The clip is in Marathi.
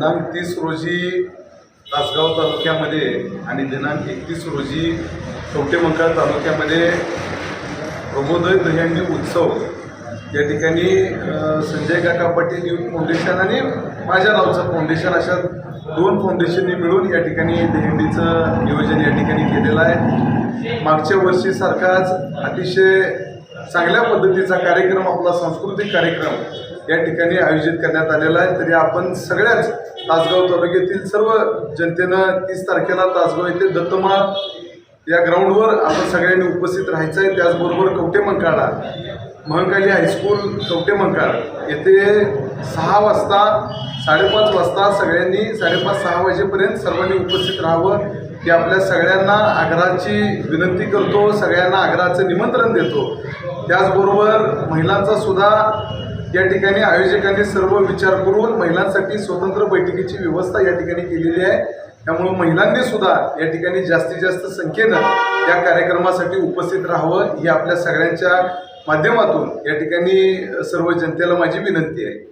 दिनांक तीस रोजी तासगाव तालुक्यामध्ये आणि दिनांक एकतीस रोजी कवटेमंकाळ तालुक्यामध्ये प्रबोधय दह्यांनी उत्सव या ठिकाणी संजय काका पाटील युथ फाउंडेशन आणि माझ्या नावचं फाउंडेशन अशा दोन फाउंडेशननी मिळून या ठिकाणी दहिंडीचं नियोजन या ठिकाणी केलेलं आहे. मागच्या वर्षीसारखाच अतिशय चांगल्या पद्धतीचा कार्यक्रम आपला सांस्कृतिक कार्यक्रम या ठिकाणी आयोजित करण्यात आलेला आहे. तरी आपण सगळ्याच तासगाव तालुक्यातील सर्व जनतेनं तीस तारखेला तासगाव येथे दत्तमा या ग्राउंडवर आपण सगळ्यांनी उपस्थित राहायचं आहे. त्याचबरोबर कवटे मंकाळा महंकाली हायस्कूल कवटे मंकाळ येथे सहा वाजता साडेपाच वाजता सगळ्यांनी साडेपाच सहा वाजेपर्यंत सर्वांनी उपस्थित राहावं. की आपल्या सगळ्यांना आग्रहाची विनंती करतो सगळ्यांना आग्रहाचं निमंत्रण देतो. त्याचबरोबर महिलांचा सुद्धा या ठिकाणी आयोजकांनी सर्व विचार करून महिलांसाठी स्वतंत्र बैठकीची व्यवस्था या ठिकाणी केलेली आहे. त्यामुळे महिलांनी सुद्धा या ठिकाणी जास्तीत जास्त संख्येनं या कार्यक्रमासाठी उपस्थित राहावं ही आपल्या सगळ्यांच्या माध्यमातून या ठिकाणी सर्व जनतेला माझी विनंती आहे.